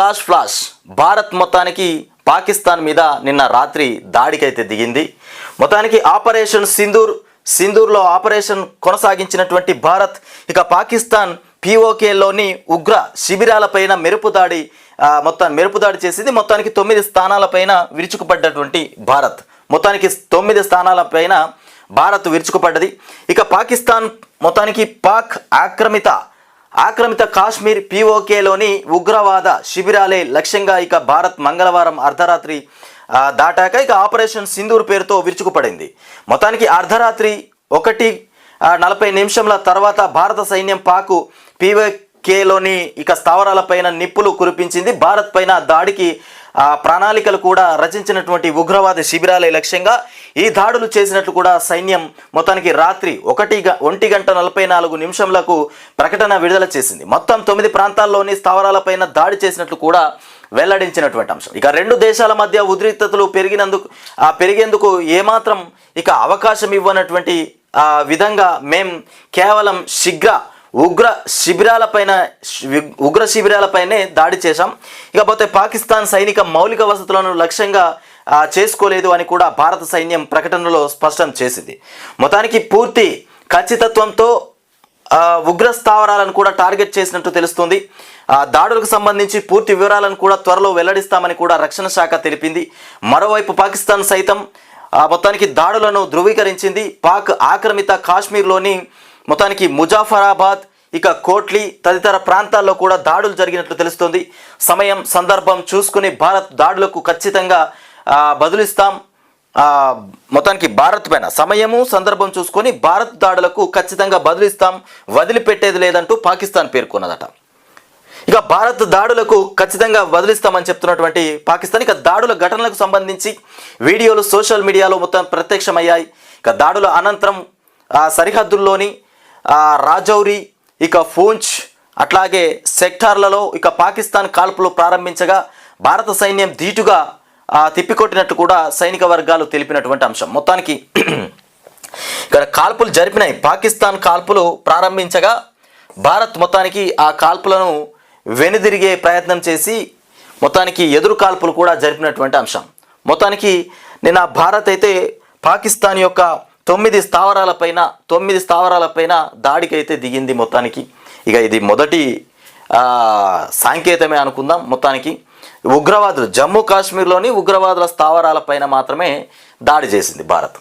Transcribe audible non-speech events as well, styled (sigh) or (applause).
Flash flash. Bharat మొత్తానికి పాకిస్తాన్ మీద నిన్న రాత్రి దాడికైతే దిగింది. మొత్తానికి ఆపరేషన్ సింధూర్ సింధూర్లో ఆపరేషన్ కొనసాగించినటువంటి భారత్ ఇక పాకిస్తాన్ పిఓకేలోని ఉగ్ర శిబిరాలపైన మెరుపు దాడి మొత్తాన్ని మొత్తం మెరుపు దాడి చేసింది. మొత్తానికి తొమ్మిది స్థానాలపైన విరుచుకుపడ్డటువంటి భారత్. మొత్తానికి తొమ్మిది స్థానాలపైన భారత్ విరుచుకుపడ్డది. ఇక పాకిస్తాన్ మొత్తానికి పాక్ ఆక్రమిత ఆక్రమిత కాశ్మీర్ పిఓకేలోని ఉగ్రవాద శిబిరాలే లక్ష్యంగా ఇక భారత్ మంగళవారం అర్ధరాత్రి దాటాక ఇక ఆపరేషన్ సింధూర్ పేరుతో విరుచుకుపడింది. మొత్తానికి అర్ధరాత్రి ఒకటి నలభై నిమిషంల తర్వాత భారత సైన్యం పాకు పీవకేలోని ఇక స్థావరాలపైన నిప్పులు కురిపించింది. భారత్ పైన దాడికి ప్రణాళికలు కూడా రచించినటువంటి ఉగ్రవాద శిబిరాలే లక్ష్యంగా ఈ దాడులు చేసినట్లు కూడా సైన్యం మొత్తానికి రాత్రి ఒకటి ఒంటి గంట నలభై నాలుగు నిమిషంలకు ప్రకటన విడుదల చేసింది. మొత్తం తొమ్మిది ప్రాంతాల్లోని స్థావరాలపైన దాడి చేసినట్లు కూడా వెల్లడించినటువంటి అంశం. ఇక రెండు దేశాల మధ్య ఉద్రిక్తతలు పెరిగినందుకు ఆ పెరిగేందుకు ఏమాత్రం ఇక అవకాశం ఇవ్వనటువంటి ఆ విధంగా మేం కేవలం శీఘ్ర ఉగ్ర శిబిరాలపైన ఉగ్ర శిబిరాలపైనే దాడి చేశాం. ఇకపోతే పాకిస్తాన్ సైనిక మౌలిక వసతులను లక్ష్యంగా చేసుకోలేదు అని కూడా భారత సైన్యం ప్రకటనలో స్పష్టం చేసింది. మొత్తానికి పూర్తి ఖచ్చితత్వంతో ఉగ్ర స్థావరాలను కూడా టార్గెట్ చేసినట్టు తెలుస్తుంది. ఆ, దాడులకు సంబంధించి పూర్తి వివరాలను కూడా త్వరలో వెల్లడిస్తామని కూడా రక్షణ శాఖ తెలిపింది. మరోవైపు పాకిస్తాన్ సైతం ఆ, మొత్తానికి దాడులను ధృవీకరించింది. పాక్ ఆక్రమిత కాశ్మీర్లోని మొత్తానికి ముజాఫరాబాద్ ఇక కోట్లీ తదితర ప్రాంతాల్లో కూడా దాడులు జరిగినట్లు తెలుస్తోంది. సమయం సందర్భం చూసుకుని భారత్ దాడులకు ఖచ్చితంగా బదులిస్తాం. మొత్తానికి భారత్ పైన సమయము సందర్భం చూసుకొని భారత్ దాడులకు ఖచ్చితంగా బదులిస్తాం. వదిలిపెట్టేది లేదంటూ పాకిస్తాన్ పేర్కొన్నదట. ఇక భారత్ దాడులకు ఖచ్చితంగా వదిలిస్తామని చెప్తున్నటువంటి పాకిస్తాన్ ఇక దాడుల ఘటనలకు సంబంధించి వీడియోలు సోషల్ మీడియాలో మొత్తం ప్రత్యక్షమయ్యాయి. ఇక దాడుల అనంతరం ఆ సరిహద్దుల్లోని రాజౌరి ఇక ఫూంచ్ అట్లాగే సెక్టార్లలో ఇక పాకిస్తాన్ కాల్పులు ప్రారంభించగా భారత సైన్యం ధీటుగా తిప్పికొట్టినట్టు కూడా సైనిక వర్గాలు తెలిపినటువంటి అంశం. మొత్తానికి (clears throat) ఇక్కడ కాల్పులు జరిపినాయి. పాకిస్తాన్ కాల్పులు ప్రారంభించగా భారత్ మొత్తానికి ఆ కాల్పులను వెనుదిరిగే ప్రయత్నం చేసి మొత్తానికి ఎదురు కాల్పులు కూడా జరిపినటువంటి అంశం. మొత్తానికి నిన్న భారత్ అయితే పాకిస్తాన్ యొక్క తొమ్మిది స్థావరాలపైన తొమ్మిది స్థావరాలపైన దాడికైతే దిగింది మొత్తానికి. ఇక ఇది మొదటి సాంకేతమే అనుకుందాం మొత్తానికి. ఉగ్రవాదులు జమ్మూ కాశ్మీర్లోని ఉగ్రవాదుల స్థావరాలపైన మాత్రమే దాడి చేసింది భారత్.